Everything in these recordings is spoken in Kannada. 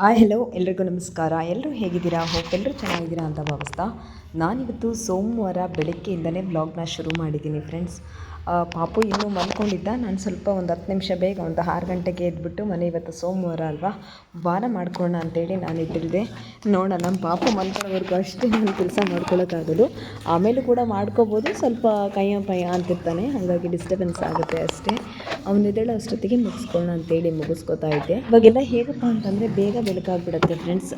ಹಾಯ್ ಹೆಲೋ ಎಲ್ರಿಗೂ ನಮಸ್ಕಾರ. ಎಲ್ಲರೂ ಹೇಗಿದ್ದೀರಾ? ಹೋಪ್ ಎಲ್ಲರೂ ಚೆನ್ನಾಗಿದ್ದೀರಾ ಅಂತ ಭಾವಿಸ್ತಾ. ನಾನಿವತ್ತು ಸೋಮವಾರ ಬೆಳಗ್ಗೆಯಿಂದಲೇ ಬ್ಲಾಗ್ನ ಶುರು ಮಾಡಿದ್ದೀನಿ ಫ್ರೆಂಡ್ಸ್ ಪಾಪು ಇನ್ನೂ ಮಲ್ಕೊಂಡಿದ್ದ. ನಾನು ಸ್ವಲ್ಪ ಒಂದು ಹತ್ತು ನಿಮಿಷ ಬೇಗ ಒಂದು ಆರು ಗಂಟೆಗೆ ಎದ್ಬಿಟ್ಟು ಮನೆ ಇವತ್ತು ಸೋಮವಾರ ಅಲ್ವಾ? ವಾರ ಮಾಡ್ಕೊಳ್ಳೋಣ ಅಂತೇಳಿ ನಾನು ಇಟ್ಟಿದ್ದೆ ನೋಡೋಣ, ಪಾಪು ಮಲ್ಕೊಳ್ಳೋವರೆಗೂ ಅಷ್ಟೇ ನಾನು ಕೆಲಸ ಮಾಡ್ಕೊಳ್ಳೋಕ್ಕಾಗೋದು. ಆಮೇಲೂ ಕೂಡ ಮಾಡ್ಕೋಬೋದು. ಸ್ವಲ್ಪ ಕೈಯ ಪಯ್ಯ ಅಂತಿರ್ತಾನೆ. ಹಾಗಾಗಿ ಡಿಸ್ಟರ್ಬೆನ್ಸ್ ಆಗುತ್ತೆ ಅಷ್ಟೇ. ಅವ್ನು ಎದ್ದೇಳೋ ಅಷ್ಟೊತ್ತಿಗೆ ಮುಗಿಸ್ಕೊಳ್ಳೋಣ ಅಂತೇಳಿ ಮುಗಿಸ್ಕೊತಾ ಇದ್ದೆ. ಇವಾಗೆಲ್ಲ ಹೇಗಪ್ಪ ಅಂತಂದರೆ ಬೇಗ ಬೆಳಕಾಗ್ಬಿಡುತ್ತೆ ಫ್ರೆಂಡ್ಸ್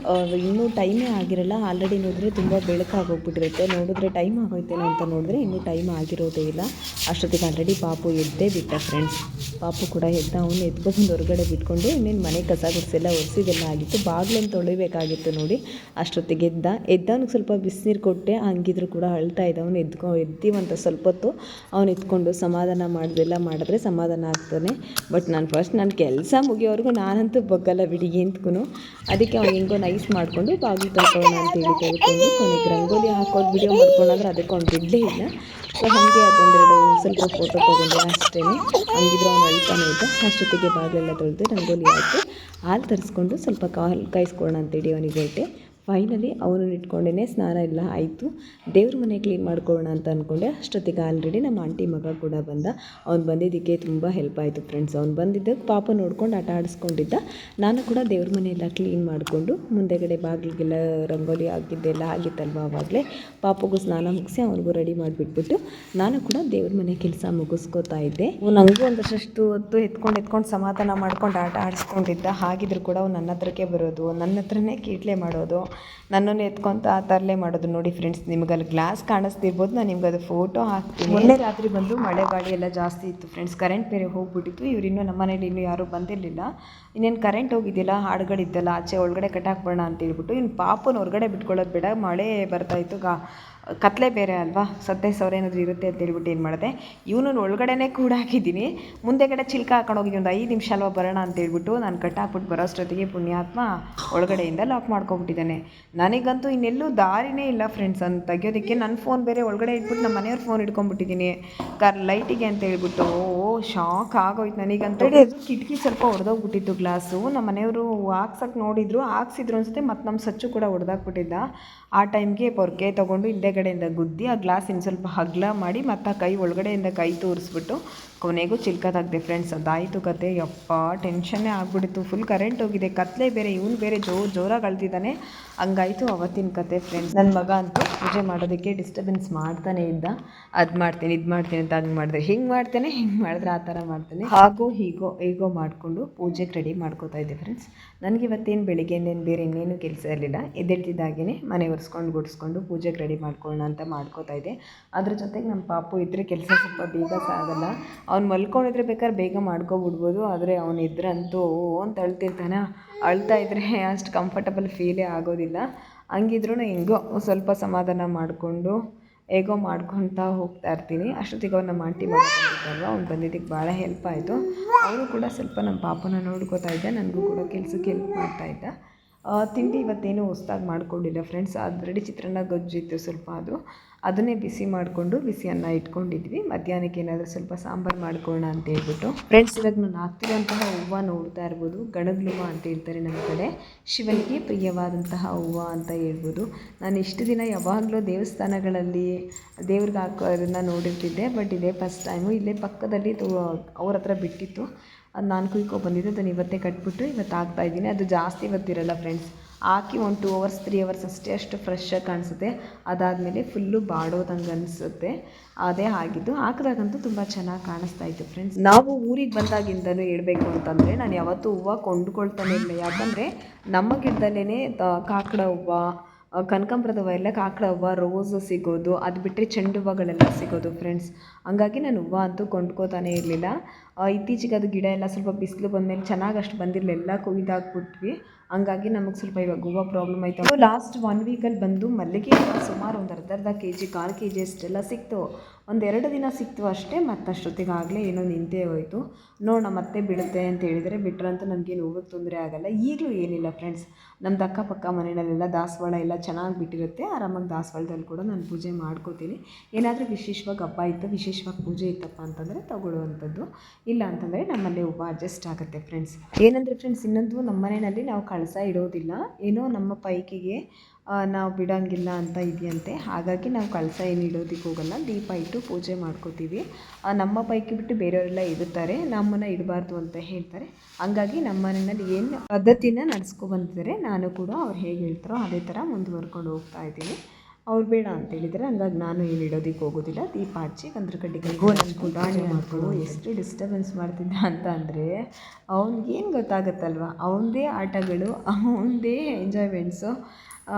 ಇನ್ನೂ ಟೈಮೇ ಆಗಿರಲ್ಲ ಆಲ್ರೆಡಿ ನೋಡಿದ್ರೆ ತುಂಬ ಬೆಳಕಾಗೋಗ್ಬಿಟ್ಟಿರುತ್ತೆ. ನೋಡಿದ್ರೆ ಟೈಮ್ ಆಗೋಯ್ತೇನೋ ಅಂತ ನೋಡಿದ್ರೆ ಇನ್ನೂ ಟೈಮ್ ಆಗಿರೋದೇ ಇಲ್ಲ. ಅಷ್ಟೊತ್ತಿಗೆ ಆಲ್ರೆಡಿ ಪಾಪು ಎದ್ದೇ ಬಿಟ್ಟ ಫ್ರೆಂಡ್ಸ್ ಪಾಪು ಕೂಡ ಎದ್ದ, ಅವನು ಎದ್ಕೊಂಡು ಹೊರಗಡೆ ಬಿಟ್ಕೊಂಡು ಇನ್ನೇನು ಮನೆ ಕಸ ಗುಡಿಸೆಲ್ಲ ಒರೆಸಿದೆಲ್ಲ ಆಗಿತ್ತು. ಬಾಗ್ಲನ್ನು ತೊಳಿಬೇಕಾಗಿತ್ತು ನೋಡಿ. ಅಷ್ಟೊತ್ತಿಗೆ ಎದ್ದ. ಎದ್ದವನಿಗೆ ಸ್ವಲ್ಪ ಬಿಸಿನೀರು ಕೊಟ್ಟೆ. ಹಂಗಿದ್ರು ಕೂಡ ಅಳ್ತಾ ಇದ್ದ. ಅವನು ಎದ್ಕೊ, ಎದ್ದೀವಂತ ಸ್ವಲ್ಪ ಹೊತ್ತು ಅವ್ನು ಎತ್ಕೊಂಡು ಸಮಾಧಾನ ಮಾಡಿದೆಲ್ಲ ಮಾಡಿದ್ರೆ ಸಮಾಧಾನ ಆಗ್ತಾನೆ. ಬಟ್ ನಾನು ಫಸ್ಟ್ ನನ್ನ ಕೆಲಸ ಮುಗಿಯೋವರೆಗೂ ನಾನಂತೂ ಬಗ್ಗಲ್ಲ ಬಿಡಿ ಎಂತ್ಗೂ ಅದಕ್ಕೆ ಅವ್ನು ಹೆಂಗೋ ನೈಸ್ ಮಾಡಿಕೊಂಡು ಬಾಗಿಲು ತಗೊಳ್ಳೋಣ ಅಂತೇಳಿ ತೆಗೆದುಕೊಂಡು ಕೊನೆಗೆ ರಂಗೋಲಿ ಹಾಕೋದು ವಿಡಿಯೋ ಮಾಡ್ಕೊಂಡಾದ್ರೆ ಅದಕ್ಕೆ ಅವ್ನು ಬಿಡಲೇ ಇಲ್ಲ. ಸೊ ಹಾಗೆ ಅದೊಂದೆರಡು ಸ್ವಲ್ಪ ಫೋಟೋ ತೊಗೊಂಡೆ ಅಷ್ಟೇ ಹಂಗಿದ್ರೆ ಅವ್ನು ಅಳ್ತಾನೆ ಇದ್ದ ಅಷ್ಟೊತ್ತಿಗೆ ಬಾಗಿಲೆಲ್ಲ ತೊಳೆದು ರಂಗೋಲಿ ಹಾಕಿ ಹಾಲು ತರಿಸ್ಕೊಂಡು ಸ್ವಲ್ಪ ಕಾಲು ಕಾಯಿಸ್ಕೊಳ್ಳೋಣ ಅಂತೇಳಿ ಅವನಿಗೆ ಹೊರಟೆ ಫೈನಲಿ ಅವನನ್ನು ಇಟ್ಕೊಂಡೇ ಸ್ನಾನ ಎಲ್ಲ ಆಯಿತು. ದೇವ್ರ ಮನೆ ಕ್ಲೀನ್ ಮಾಡ್ಕೊಳ್ಳೋಣ ಅಂತ ಅಂದ್ಕೊಂಡೆ ಅಷ್ಟೊತ್ತಿಗೆ ಆಲ್ರೆಡಿ ನಮ್ಮ ಆಂಟಿ ಮಗ ಕೂಡ ಬಂದ. ಅವ್ನು ಬಂದಿದ್ದಕ್ಕೆ ತುಂಬ ಹೆಲ್ಪ್ ಆಯಿತು ಫ್ರೆಂಡ್ಸ್ ಅವ್ನು ಬಂದಿದ್ದಕ್ಕೆ ಪಾಪ ನೋಡ್ಕೊಂಡು ಆಟ ಆಡಿಸ್ಕೊಂಡಿದ್ದ. ನಾನು ಕೂಡ ದೇವ್ರ ಮನೆ ಎಲ್ಲ ಕ್ಲೀನ್ ಮಾಡಿಕೊಂಡು ಮುಂದೆಗಡೆ ಬಾಗಿಲಿಗೆಲ್ಲ ರಂಗೋಲಿ ಆಗಿದ್ದೆಲ್ಲ ಆಗಿತ್ತಲ್ವ ಆವಾಗಲೇ ಪಾಪಗೂ ಸ್ನಾನ ಮುಗಿಸಿ ಅವ್ರಿಗೂ ರೆಡಿ ಮಾಡಿಬಿಟ್ಬಿಟ್ಟು ನಾನು ಕೂಡ ದೇವ್ರ ಮನೆ ಕೆಲಸ ಮುಗಿಸ್ಕೋತಾ ಇದ್ದೆ. ನನಗೂ ಒಂದಷ್ಟು ಹೊತ್ತು ಎತ್ಕೊಂಡು ಎತ್ಕೊಂಡು ಸಮಾಧಾನ ಮಾಡ್ಕೊಂಡು ಆಟ ಆಡಿಸ್ಕೊಂಡಿದ್ದ. ಹಾಗಿದ್ರು ಕೂಡ ಅವ್ನು ನನ್ನ ಹತ್ರಕ್ಕೆ ಬರೋದು, ನನ್ನ ಹತ್ರನೇ ಕೀಟ್ಲೆ ಮಾಡೋದು. ನನ್ನನ್ನು ಎತ್ಕೊಂತ ಆ ಥರಲೇ ಮಾಡೋದು ನೋಡಿ ಫ್ರೆಂಡ್ಸ್ ನಿಮ್ಗೆ ಅಲ್ಲಿ ಗ್ಲಾಸ್ ಕಾಣಿಸ್ತಿರ್ಬೋದು, ನಾನು ನಿಮ್ಗೆ ಅದು ಫೋಟೋ ಹಾಕ್ತೀನಿ. ಮೊನ್ನೆ ರಾತ್ರಿ ಬಂದು ಮಳೆ ಗಾಳಿ ಎಲ್ಲ ಜಾಸ್ತಿ ಇತ್ತು ಫ್ರೆಂಡ್ಸ್ ಕರೆಂಟ್ ಬೇರೆ ಹೋಗ್ಬಿಟ್ಟಿತ್ತು, ಇವ್ರು ಇನ್ನೂ ನಮ್ಮ ಮನೇಲಿ ಇನ್ನೂ ಯಾರೂ ಬಂದಿರಲಿಲ್ಲ. ಇನ್ನೇನು ಕರೆಂಟ್ ಹೋಗಿದ್ದಿಲ್ಲ ಹಾಡುಗಳಿದ್ದಲ್ಲ ಆಚೆ ಒಳಗಡೆ ಕಟ್ಟಾಕ್ಬೋಣ ಅಂತ ಹೇಳ್ಬಿಟ್ಟು ಇನ್ನು ಪಾಪನ ಹೊರಗಡೆ ಬಿಟ್ಕೊಳ್ಳೋದು ಬೇಡ, ಮಳೆ ಬರ್ತಾಯಿತ್ತು ಗಾ ಕತ್ಲೆ ಬೇರೆ ಅಲ್ವಾ? ಸದ್ಯ ಸೌರ ಏನಾದರೂ ಇರುತ್ತೆ ಅಂತ ಹೇಳ್ಬಿಟ್ಟು ಏನು ಮಾಡಿದೆ ಇವನು ಒಳಗಡೆನೇ ಕೂಡ ಹಾಕಿದ್ದೀನಿ. ಮುಂದೆಗಡೆ ಚಿಲ್ಕ ಹಾಕೊಂಡು ಹೋಗಿದ್ದೀನಿ ಒಂದು ಐದು ನಿಮಿಷ ಅಲ್ವಾ ಬರೋಣ ಅಂತ ಹೇಳ್ಬಿಟ್ಟು ನಾನು ಕಟ್ಟಾಕ್ಬಿಟ್ಟು ಬರೋಷ್ಟೊತ್ತಿಗೆ ಪುಣ್ಯಾತ್ಮ ಒಳಗಡೆಯಿಂದ ಲಾಕ್ ಮಾಡ್ಕೊಬಿಟ್ಟಿದ್ದಾನೆ ನನಗಂತೂ ಇನ್ನೆಲ್ಲೂ ದಾರಿನೇ ಇಲ್ಲ ಫ್ರೆಂಡ್ಸ್ ಅಂತ. ತೆಗಿಯೋದಕ್ಕೆ ನನ್ನ ಫೋನ್ ಬೇರೆ ಒಳಗಡೆ ಇಟ್ಬಿಟ್ಟು ನಮ್ಮ ಮನೆಯವ್ರ ಫೋನ್ ಇಟ್ಕೊಂಡ್ಬಿಟ್ಟಿದ್ದೀನಿ ಕಾರ್ ಲೈಟಿಗೆ ಅಂತ ಹೇಳ್ಬಿಟ್ಟು ಶಾಕ್ ಆಗೋಯ್ತು ನನಗಂತೂ. ಕಿಟಕಿ ಸ್ವಲ್ಪ ಹೊಡೆದೋಗ್ಬಿಟ್ಟಿತ್ತು ಗ್ಲಾಸು. ನಮ್ಮ ಮನೆಯವರು ಹಾಕ್ಸಕ್ಕೆ ನೋಡಿದ್ರು. ಹಾಕ್ಸಿದ್ರು ಅನ್ಸುತ್ತೆ ಮತ್ತು ನಮ್ಮ ಸಚ್ಚು ಕೂಡ ಹೊಡೆದಾಕ್ಬಿಟ್ಟಿದ್ದ ಆ ಟೈಮ್ಗೆ ಪೊರ್ಕೆ ತೊಗೊಂಡು ಹಿಂದೆಗಡೆಯಿಂದ ಗುದ್ದಿ ಆ ಗ್ಲಾಸ್ ಇನ್ನು ಸ್ವಲ್ಪ ಹಗ್ಲ ಮಾಡಿ ಮತ್ತು ಆ ಕೈ ಒಳಗಡೆಯಿಂದ ಕೈ ತೋರಿಸ್ಬಿಟ್ಟು ಕೊನೆಗೂ ಚಿಲ್ಕದಾಗಿದೆ ಫ್ರೆಂಡ್ಸ್ ಅದಾಯಿತು ಕತೆ. ಯಪ್ಪ ಟೆನ್ಷನ್ನೇ ಆಗ್ಬಿಟ್ಟಿತ್ತು ಫುಲ್ ಕರೆಂಟ್ ಹೋಗಿದೆ. ಕತ್ಲೆ ಬೇರೆ, ಇವನು ಬೇರೆ ಜೋ, ಜೋರಾಗಿ ಅಳ್ತಿದ್ದಾನೆ ಹಂಗಾಯಿತು ಅವತ್ತಿನ ಕತೆ ಫ್ರೆಂಡ್ಸ್ ನನ್ನ ಮಗ ಅಂತೂ ಪೂಜೆ ಮಾಡೋದಕ್ಕೆ ಡಿಸ್ಟರ್ಬೆನ್ಸ್ ಮಾಡ್ತಾನೆ ಇದ್ದ. ಅದು ಮಾಡ್ತೀನಿ, ಇದು ಮಾಡ್ತೀನಿ ಅಂತ ಹಂಗೆ ಮಾಡಿದ್ರೆ ಹಿಂಗೆ ಮಾಡ್ತೇನೆ, ಹಿಂಗೆ ಮಾಡಿದ್ರೆ ಆ ಥರ ಮಾಡ್ತೇನೆ. ಹಾಗೂ, ಹೀಗೋ ಹೀಗೋ ಮಾಡಿಕೊಂಡು ಪೂಜೆಗೆ ರೆಡಿ ಮಾಡ್ಕೋತಾ ಇದ್ದೆ ಫ್ರೆಂಡ್ಸ್ ನನಗೆ ಇವತ್ತೇನು ಬೆಳಿಗ್ಗೆ ಇನ್ನೇನು ಬೇರೆ ಇನ್ನೇನು ಕೆಲಸ ಇರಲಿಲ್ಲ. ಎದ್ದೇಳ್ತಿದ್ದಾಗೇ ಮನೆ ಒರೆಸ್ಕೊಂಡು ಗುಡಿಸ್ಕೊಂಡು ಪೂಜೆಗೆ ರೆಡಿ ಮಾಡ್ಕೊಳ್ಳೋಣ ಅಂತ ಮಾಡ್ಕೋತಾ ಇದ್ದೆ. ಅದ್ರ ಜೊತೆಗೆ ನಮ್ಮ ಪಾಪು ಇದ್ದರೆ ಕೆಲಸ ಸ್ವಲ್ಪ ಬೇಗ ಸಾಗಲ್ಲ. ಅವ್ನು ಮಲ್ಕೊಂಡಿದ್ರೆ ಬೇಕಾದ್ರೆ ಬೇಗ ಮಾಡ್ಕೊಬಿಡ್ಬೋದು, ಆದರೆ ಅವನು ಇದ್ರಂತೂ ಅಂತ ಅಳ್ತಿರ್ತಾನೆ. ಅಳ್ತಾ ಇದ್ದರೆ ಅಷ್ಟು ಕಂಫರ್ಟಬಲ್ ಫೀಲೇ ಆಗೋದಿಲ್ಲ. ಹಂಗಿದ್ರೂ ಹೆಂಗೋ ಸ್ವಲ್ಪ ಸಮಾಧಾನ ಮಾಡಿಕೊಂಡು, ಹೇಗೋ ಮಾಡ್ಕೊತಾ ಹೋಗ್ತಾ ಇರ್ತೀನಿ. ಅಷ್ಟೊತ್ತಿಗೆ ಅವ್ರು ನಮ್ಮ ಆಂಟಿ ಮಾಡ್ಕೊಂಡಿದ್ದಲ್ವ ಅವ್ನು ಬಂದಿದ್ದಕ್ಕೆ ಭಾಳ ಹೆಲ್ಪ್ ಆಯಿತು. ಅವರು ಕೂಡ ಸ್ವಲ್ಪ ನಮ್ಮ ಪಾಪನ ನೋಡ್ಕೋತಾ ಇದ್ದ, ನನಗೂ ಕೂಡ ಕೆಲ್ಸಕ್ಕೆ ಹೆಲ್ಪ್ ಮಾಡ್ತಾ ಇದ್ದ. ತಿಂಡಿ ಇವತ್ತೇನು ಹೊಸ್ದಾಗಿ ಮಾಡಿಕೊಂಡಿಲ್ಲ ಫ್ರೆಂಡ್ಸ್ ಆಲ್ರೆಡಿ ಚಿತ್ರಾನ್ನ ಗೊಜ್ಜಿತ್ತು ಸ್ವಲ್ಪ ಅದು. ಅದನ್ನೇ ಬಿಸಿ ಮಾಡಿಕೊಂಡು ಬಿಸಿ ಅನ್ನ ಇಟ್ಕೊಂಡಿದ್ವಿ. ಮಧ್ಯಾಹ್ನಕ್ಕೆ ಏನಾದರೂ ಸ್ವಲ್ಪ ಸಾಂಬಾರು ಮಾಡ್ಕೊಳ್ಳೋಣ ಅಂತ ಹೇಳ್ಬಿಟ್ಟು. ಫ್ರೆಂಡ್ಸ್ ಇವಾಗ ನಾನು ಹಾಕ್ತಿರುವಂತಹ ಹೂವು ನೋಡ್ತಾ ಇರ್ಬೋದು. ಗಣಗ್ಲುಮ ಅಂತ ಹೇಳ್ತಾರೆ ನಮ್ಮ ಕಡೆ. ಶಿವನಿಗೆ ಪ್ರಿಯವಾದಂತಹ ಹೂವು ಅಂತ ಹೇಳ್ಬೋದು. ನಾನು ಇಷ್ಟು ದಿನ ಯಾವಾಗಲೂ ದೇವಸ್ಥಾನಗಳಲ್ಲಿ ದೇವ್ರಿಗೆ ಹಾಕೋದನ್ನು ನೋಡಿರ್ತಿದ್ದೆ. ಬಟ್ ಇದೇ ಫಸ್ಟ್ ಟೈಮು ಇಲ್ಲೇ ಪಕ್ಕದಲ್ಲಿ ಅವ್ರ ಹತ್ರ ಬಿಟ್ಟಿತ್ತು. ಅದು ನಾನು ಕುಯ್ಕೊ ಬಂದಿದ್ದು ಅದನ್ನು ಇವತ್ತೇ ಕಟ್ಬಿಟ್ಟು ಇವತ್ತು ಹಾಕ್ತಾ ಇದ್ದೀನಿ. ಅದು ಜಾಸ್ತಿ ಇವತ್ತಿರಲ್ಲ ಫ್ರೆಂಡ್ಸ್ ಹಾಕಿ ಒಂದು ಟೂ ಅವರ್ಸ್ ತ್ರೀ ಅವರ್ಸ್ ಅಷ್ಟೇ ಅಷ್ಟು ಫ್ರೆಶ್ಶಾಗಿ ಕಾಣಿಸುತ್ತೆ. ಅದಾದಮೇಲೆ ಫುಲ್ಲು ಬಾಡೋದಂಗೆ ಅನಿಸುತ್ತೆ. ಅದೇ ಆಗಿದ್ದು ಹಾಕಿದಾಗಂತೂ ತುಂಬ ಚೆನ್ನಾಗಿ ಕಾಣಿಸ್ತಾ ಇತ್ತು ಫ್ರೆಂಡ್ಸ್ ನಾವು ಊರಿಗೆ ಬಂದಾಗಿಂದನೂ ಹೇಳಬೇಕು ಅಂತಂದರೆ ನಾನು ಯಾವತ್ತೂ ಹೂವು ಕೊಂಡ್ಕೊಳ್ತಾನೆ ಇಲ್ಲ ಯಾಕಂದರೆ ನಮ್ಮ ಗಿಡದಲ್ಲೇ ಕಾಕಡ ಹೂವು ಕನಕಾಂಬರದ ಹೂವ ಎಲ್ಲ ಕಾಕಡ ಹೂವು, ರೋಸು ಸಿಗೋದು, ಅದು ಬಿಟ್ಟರೆ ಚೆಂಡು ಹೂವುಗಳೆಲ್ಲ ಸಿಗೋದು ಫ್ರೆಂಡ್ಸ್ ಹಂಗಾಗಿ ನಾನು ಹೂವು ಅಂತೂ ಕೊಂಡ್ಕೋತಾನೇ ಇರಲಿಲ್ಲ. ಇತ್ತೀಚೆಗೆ ಅದು ಗಿಡ ಎಲ್ಲ ಸ್ವಲ್ಪ ಬಿಸಿಲು ಬಂದಮೇಲೆ ಚೆನ್ನಾಗಿ ಅಷ್ಟು ಬಂದಿರಲಿಲ್ಲ, ಕೊಯ್ದಾಕ್ಬಿಟ್ವಿ. ಹಂಗಾಗಿ ನಮಗೆ ಸ್ವಲ್ಪ ಇವಾಗ ಗೋವಾ ಪ್ರಾಬ್ಲಮ್ ಆಯಿತು. ಲಾಸ್ಟ್ ಒನ್ ವೀಕಲ್ಲಿ ಬಂದು ಮಲ್ಲಿಗೆ ಸುಮಾರು ಒಂದು ಅರ್ಧ ಅರ್ಧ ಕೆ ಜಿ ಕಾಲು ಕೆ ಜಿ ಅಷ್ಟೆಲ್ಲ ಸಿಕ್ತು. ಒಂದೆರಡು ದಿನ ಸಿಕ್ತು ಅಷ್ಟೇ, ಮತ್ತೆ ಅಷ್ಟೊತ್ತಿಗೆ ಆಗಲೇ ಏನೋ ನಿಂತೇ ಹೋಯಿತು. ನೋಡೋಣ ಮತ್ತೆ ಬಿಡುತ್ತೆ ಅಂತ ಹೇಳಿದರೆ ಬಿಟ್ರಂತೂ ನನಗೇನು ಹೂವಿಗೆ ತೊಂದರೆ ಆಗಲ್ಲ. ಈಗಲೂ ಏನಿಲ್ಲ ಫ್ರೆಂಡ್ಸ್ ನಮ್ದು ಅಕ್ಕಪಕ್ಕ ಮನೆಯಲ್ಲೆಲ್ಲ ದಾಸವಾಳ ಎಲ್ಲ ಚೆನ್ನಾಗಿ ಬಿಟ್ಟಿರುತ್ತೆ. ಆರಾಮಾಗಿ ದಾಸವಾಳದಲ್ಲಿ ಕೂಡ ನಾನು ಪೂಜೆ ಮಾಡ್ಕೋತೀನಿ. ಏನಾದರೂ ವಿಶೇಷವಾಗಿ ಹಬ್ಬ ಇತ್ತು, ವಿಶೇಷವಾಗಿ ಪೂಜೆ ಇತ್ತಪ್ಪ ಅಂತಂದರೆ ತಗೊಳ್ಳುವಂಥದ್ದು. ಇಲ್ಲ ಅಂತಂದರೆ ನಮ್ಮಲ್ಲಿ ಹೂವು ಅಡ್ಜಸ್ಟ್ ಆಗುತ್ತೆ ಫ್ರೆಂಡ್ಸ್ ಏನಂದರೆ ಫ್ರೆಂಡ್ಸ್ ಇನ್ನೊಂದು ನಮ್ಮ ಮನೆಯಲ್ಲಿ ನಾವು ಕಳ ಕಳಸ ಇಡೋದಿಲ್ಲ ಏನೋ ನಮ್ಮ ಪೈಕಿಗೆ ನಾವು ಬಿಡೋಂಗಿಲ್ಲ ಅಂತ ಇದೆಯಂತೆ. ಹಾಗಾಗಿ ನಾವು ಕಳಸ ಏನು ಇಡೋದಕ್ಕೆ ಹೋಗಲ್ಲ. ದೀಪ ಇಟ್ಟು ಪೂಜೆ ಮಾಡ್ಕೋತೀವಿ. ನಮ್ಮ ಪೈಕಿ ಬಿಟ್ಟು ಬೇರೆಯವರೆಲ್ಲ ಇಡುತ್ತಾರೆ ನಮ್ಮನ್ನು ಇಡಬಾರ್ದು ಅಂತ ಹೇಳ್ತಾರೆ. ಹಂಗಾಗಿ ನಮ್ಮ ಮನೆಯಲ್ಲಿ ಏನು ಪದ್ಧತಿನ ನಡೆಸ್ಕೊಬಂದಿದ್ದಾರೆ ನಾನು ಕೂಡ ಅವ್ರು ಹೇಗೆ ಹೇಳ್ತಾರೋ ಅದೇ ಥರ ಮುಂದುವರ್ಕೊಂಡು ಹೋಗ್ತಾ ಇದ್ದೀನಿ. ಅವ್ರು ಬೇಡ ಅಂತ ಹೇಳಿದರೆ ಹಂಗಾಗಿ ನಾನು ಏನು ಇಡೋದಕ್ಕೆ ಹೋಗೋದಿಲ್ಲ. ದೀಪ ಹಚ್ಚಿ ಗಂಧದ ಕಡ್ಡಿಗಳಿಗೂ ನನ್ನ ಪುಟಾಣಿ ಮಾಡ್ಕೊಂಡು ಎಷ್ಟು ಡಿಸ್ಟರ್ಬೆನ್ಸ್ ಮಾಡ್ತಿದ್ದ ಅಂತ ಅಂದರೆ ಅವ್ನಿಗೇನು ಗೊತ್ತಾಗುತ್ತಲ್ವ? ಅವನದೇ ಆಟಗಳು ಅವನದೇ ಎಂಜಾಯ್ಮೆಂಟ್ಸು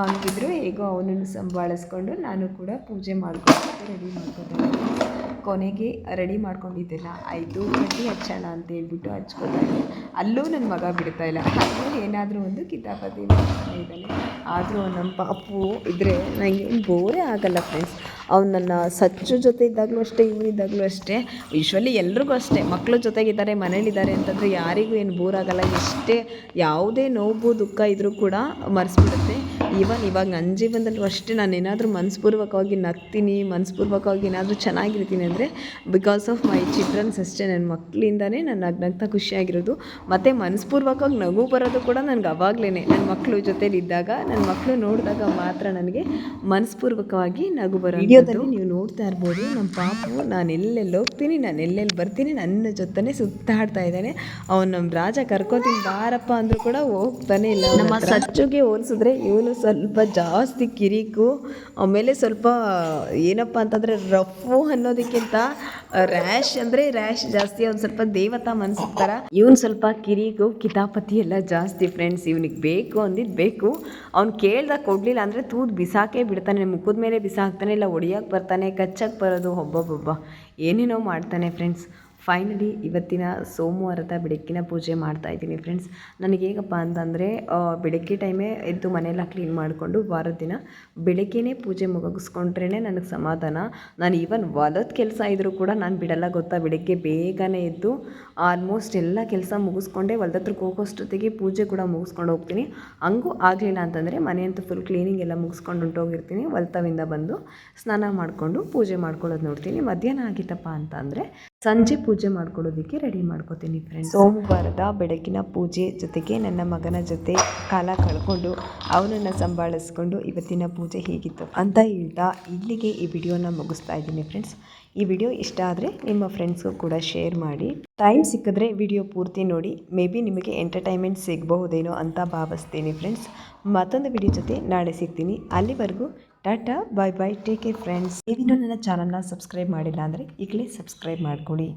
ಹಂಗಿದ್ರು ಹೇಗೋ ಅವನನ್ನು ಸಂಭಾಳಿಸ್ಕೊಂಡು ನಾನು ಕೂಡ ಪೂಜೆ ಮಾಡ್ಕೊಂಡು ರೆಡಿ ಮಾಡ್ಕೊತಾ ಕೊನೆಗೆ ರೆಡಿ ಮಾಡ್ಕೊಂಡಿದ್ದೆಲ್ಲ ಆಯಿತು. ಕಟ್ಟಿ ಹಚ್ಚೋಣ ಅಂತ ಹೇಳ್ಬಿಟ್ಟು ಹಚ್ಕೊತಾ ಇದ್ದೆ. ಅಲ್ಲೂ ನನ್ನ ಮಗ ಬಿಡ್ತಾ ಇಲ್ಲ. ಅಲ್ಲೂ ಏನಾದರೂ ಒಂದು ಕಿತಾಪತಿ ಮಾಡ್ತಾನೆ ಇದ್ದಾನೆ. ಆದರೂ ನಮ್ಮ ಪಾಪು ಇದ್ದರೆ ನನಗೇನು ಬೋರೇ ಆಗಲ್ಲ ಫ್ರೆಂಡ್ಸ್ ಅವ್ನು ನನ್ನ ಸಚ್ಚು ಜೊತೆ ಇದ್ದಾಗಲೂ ಅಷ್ಟೇ ಇವ್ರು ಇದ್ದಾಗಲೂ ಅಷ್ಟೇ. ಯೂಶ್ವಲಿ ಎಲ್ರಿಗೂ ಅಷ್ಟೇ. ಮಕ್ಕಳು ಜೊತೆಗಿದ್ದಾರೆ, ಮನೇಲಿದ್ದಾರೆ ಅಂತಂದರೆ ಯಾರಿಗೂ ಏನು ಬೋರ್ ಆಗಲ್ಲ. ಎಷ್ಟೇ ಯಾವುದೇ ನೋವು, ದುಃಖ ಇದ್ದರೂ ಕೂಡ ಮರೆಸ್ಬಿಡುತ್ತೆ. ಈವನ್ ಇವಾಗ ನನ್ನ ಜೀವನದಲ್ಲೂ ಅಷ್ಟೇ ನಾನು ಏನಾದರೂ ಮನಸ್ಪೂರ್ವಕವಾಗಿ ನಗ್ತೀನಿ ಮನಸ್ಪೂರ್ವಕವಾಗಿ ಏನಾದರೂ ಚೆನ್ನಾಗಿರ್ತೀನಿ ಅಂದರೆ ಬಿಕಾಸ್ ಆಫ್ ಮೈ ಚಿಲ್ಡ್ರನ್ಸ್ ಅಷ್ಟೇ. ನನ್ನ ಮಕ್ಕಳಿಂದನೇ ನಾನು ನಗ್ ನಗ್ತಾ ಖುಷಿಯಾಗಿರೋದು. ಮತ್ತು ಮನಸ್ಪೂರ್ವಕವಾಗಿ ನಗು ಬರೋದು ಕೂಡ ನನಗೆ ಅವಾಗಲೇ ನನ್ನ ಮಕ್ಕಳು ಜೊತೇಲಿ ಇದ್ದಾಗ ನನ್ನ ಮಕ್ಕಳು ನೋಡಿದಾಗ ಮಾತ್ರ ನನಗೆ ಮನಸ್ಪೂರ್ವಕವಾಗಿ ನಗು ಬರೋದು ವಿಡಿಯೋದಲ್ಲಿ ನೀವು ನೋಡ್ತಾ ಇರ್ಬೋದು ನಮ್ಮ ಪಾಪು ನಾನು ಎಲ್ಲೆಲ್ಲಿ ಹೋಗ್ತೀನಿ ನಾನು ಎಲ್ಲೆಲ್ಲಿ ಬರ್ತೀನಿ ನನ್ನ ಜೊತೆನೇ ಸುತ್ತಾಡ್ತಾ ಇದ್ದಾನೆ. ಅವನು ನಮ್ಮ ರಾಜ ಕರ್ಕೋತೀನಿ ಬಾರಪ್ಪ ಅಂದರೂ ಕೂಡ ಹೋಗ್ತಾನೆ ಇಲ್ಲ. ನಮ್ಮ ಸಚ್ಚುಗೆ ಹೋಲಿಸಿದ್ರೆ ಇವನು ಸ್ವಲ್ಪ ಜಾಸ್ತಿ ಕಿರಿಕು, ಆಮೇಲೆ ಸ್ವಲ್ಪ ಏನಪ್ಪ ಅಂತಂದರೆ ರಫು ಅನ್ನೋದಕ್ಕಿಂತ ರ್ಯಾಶ್ ಅಂದರೆ ರ್ಯಾಶ್ ಜಾಸ್ತಿ ಅವ್ನು ಸ್ವಲ್ಪ ದೇವತಾ ಮನ್ಸಿಗೆ ಥರ ಇವನು ಸ್ವಲ್ಪ ಕಿರಿಕು, ಕಿತಾಪತಿ ಎಲ್ಲ ಜಾಸ್ತಿ ಫ್ರೆಂಡ್ಸ್ ಇವನಿಗೆ ಬೇಕು ಅಂದಿದ್ದು ಬೇಕು. ಅವ್ನು ಕೇಳ್ದಾಗ ಕೊಡಲಿಲ್ಲ ಅಂದರೆ ತೂದು ಬಿಸಾಕೇ ಬಿಡ್ತಾನೆ ಮುಖದ ಮೇಲೆ ಬಿಸಾಕ್ತಾನೆ, ಇಲ್ಲ ಹೊಡಿಯೋಕೆ ಬರ್ತಾನೆ ಕಚ್ಚಕ್ಕೆ ಬರೋದು, ಒಬ್ಬೊಬ್ಬೊಬ್ಬ. ಏನೇನೋ ಮಾಡ್ತಾನೆ ಫ್ರೆಂಡ್ಸ್ ಫೈನಲಿ ಇವತ್ತಿನ ಸೋಮವಾರದ ಬೆಳಗ್ಗಿನ ಪೂಜೆ ಮಾಡ್ತಾ ಇದ್ದೀನಿ ಫ್ರೆಂಡ್ಸ್ ನನಗೆ ಹೇಗಪ್ಪ ಅಂತಂದರೆ ಬೆಳಗ್ಗೆ ಟೈಮೇ ಎದ್ದು ಮನೆಯೆಲ್ಲ ಕ್ಲೀನ್ ಮಾಡಿಕೊಂಡು ವಾರದ ದಿನ ಬೆಳಗ್ಗೆನೇ ಪೂಜೆ ಮುಗಿಸ್ಕೊಂಡ್ರೇ ನನಗೆ ಸಮಾಧಾನ. ನಾನು ಈವನ್ ಹೊಲದ ಕೆಲಸ ಇದ್ದರೂ ಕೂಡ ನಾನು ಬಿಡಲ್ಲ ಗೊತ್ತಾ? ಬೆಳಗ್ಗೆ ಬೇಗನೆ ಎದ್ದು ಆಲ್ಮೋಸ್ಟ್ ಎಲ್ಲ ಕೆಲಸ ಮುಗಿಸ್ಕೊಂಡೆ ಹೊಲದತ್ರಕ್ಕೆ ಹೋಗೋಷ್ಟೊತ್ತಿಗೆ ಪೂಜೆ ಕೂಡ ಮುಗಿಸ್ಕೊಂಡು ಹೋಗ್ತೀನಿ. ಹಂಗೂ ಆಗಲಿಲ್ಲ ಅಂತಂದರೆ ಮನೆಯಂತೂ ಫುಲ್ ಕ್ಲೀನಿಂಗ್ ಎಲ್ಲ ಮುಗಿಸ್ಕೊಂಡು ಹೊಂಟೋಗಿರ್ತೀನಿ ಹೊಲ್ತವಿಂದ ಬಂದು ಸ್ನಾನ ಮಾಡಿಕೊಂಡು ಪೂಜೆ ಮಾಡ್ಕೊಳ್ಳೋದು ನೋಡ್ತೀನಿ. ಮಧ್ಯಾಹ್ನ ಆಗಿತ್ತಪ್ಪ ಅಂತ ಅಂದರೆ ಸಂಜೆ ಪೂಜೆ ಮಾಡ್ಕೊಳ್ಳೋದಕ್ಕೆ ರೆಡಿ ಮಾಡ್ಕೋತೀನಿ ಫ್ರೆಂಡ್ಸ್ ಸೋಮವಾರದ ಬೆಳಗಿನ ಪೂಜೆ ಜೊತೆಗೆ ನನ್ನ ಮಗನ ಜೊತೆ ಕಾಲ ಕಳ್ಕೊಂಡು ಅವನನ್ನು ಸಂಭಾಳಿಸ್ಕೊಂಡು ಇವತ್ತಿನ ಪೂಜೆ ಹೇಗಿತ್ತು ಅಂತ ಹೇಳ್ತಾ ಇಲ್ಲಿಗೆ ಈ ವಿಡಿಯೋನ ಮುಗಿಸ್ತಾ ಇದ್ದೀನಿ ಫ್ರೆಂಡ್ಸ್ ಈ ವಿಡಿಯೋ ಇಷ್ಟ ಆದರೆ ನಿಮ್ಮ ಫ್ರೆಂಡ್ಸ್ಗೂ ಕೂಡ ಶೇರ್ ಮಾಡಿ. ಟೈಮ್ ಸಿಕ್ಕಿದ್ರೆ ವಿಡಿಯೋ ಪೂರ್ತಿ ನೋಡಿ. ಮೇ ಬಿ ನಿಮಗೆ ಎಂಟರ್ಟೈನ್ಮೆಂಟ್ ಸಿಗಬಹುದೇನೋ ಅಂತ ಭಾವಿಸ್ತೀನಿ ಫ್ರೆಂಡ್ಸ್ ಮತ್ತೊಂದು ವಿಡಿಯೋ ಜೊತೆ ನಾಳೆ ಸಿಗ್ತೀನಿ. ಅಲ್ಲಿವರೆಗೂ tata bye bye take care friends ನೀವಿನ್ನೂ ನನ್ನ ಚಾನಲ್ನ ಸಬ್ಸ್ಕ್ರೈಬ್ ಮಾಡಿಲ್ಲ ಅಂದರೆ ಈಗಲೇ ಸಬ್ಸ್ಕ್ರೈಬ್ ಮಾಡ್ಕೊಳ್ಳಿ